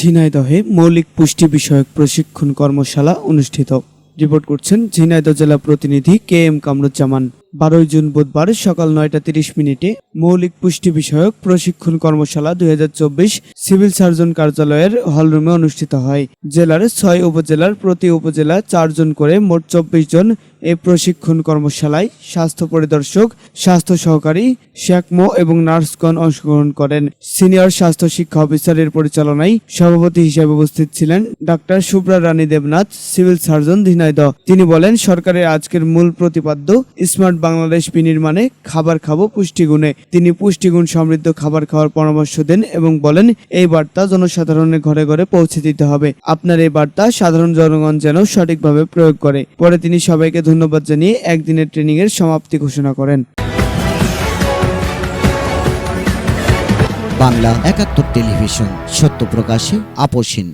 ঝিনাইদহে মৌলিক পুষ্টি বিষয়ক প্রশিক্ষণ কর্মশালা অনুষ্ঠিত। রিপোর্ট করছেন ঝিনাইদহ জেলা প্রতিনিধি কে এম কামরুজ্জামান। বারোই জুন বুধবার সকাল নয়টা তিরিশ মিনিটে মৌলিক পুষ্টি বিষয়ক প্রশিক্ষণ কর্মশালা দুই হাজার চব্বিশ সিভিল সার্জন কার্যালয়ের হলরুমে অনুষ্ঠিত হয়। জেলার ছয় উপজেলার প্রতি উপজেলা চারজন করে মোট চব্বিশ জন এই প্রশিক্ষণ কর্মশালায় স্বাস্থ্য পরিদর্শক, স্বাস্থ্য সহকারী শেকমো এবং নার্সগণ অংশগ্রহণ করেন। সিনিয়র স্বাস্থ্য শিক্ষা অফিসারের পরিচালনায় সভাপতি হিসেবে উপস্থিত ছিলেন doctor Shubhra Rani Debnath, civil surgeon Jhenaidah তিনি বলেন, সরকারের আজকের মূল প্রতিপাদ্য, স্মার্ট বাংলাদেশ বিনির্মাণে খাবার খাব পুষ্টিগুণে। তিনি পুষ্টিগুণ সমৃদ্ধ খাবার খাওয়ার পরামর্শ দেন এবং বলেন, এই বার্তা জনসাধারণের ঘরে ঘরে পৌঁছে দিতে হবে। আপনার এই বার্তা সাধারণ জনগণ যেন সঠিকভাবে প্রয়োগ করে। পরে তিনি সবাইকে ধন্যবাদ জানিয়ে একদিনের ট্রেনিং এর সমাপ্তি ঘোষণা করেন। বাংলা একাত্তর টেলিভিশন সত্য প্রকাশে আপোষহীন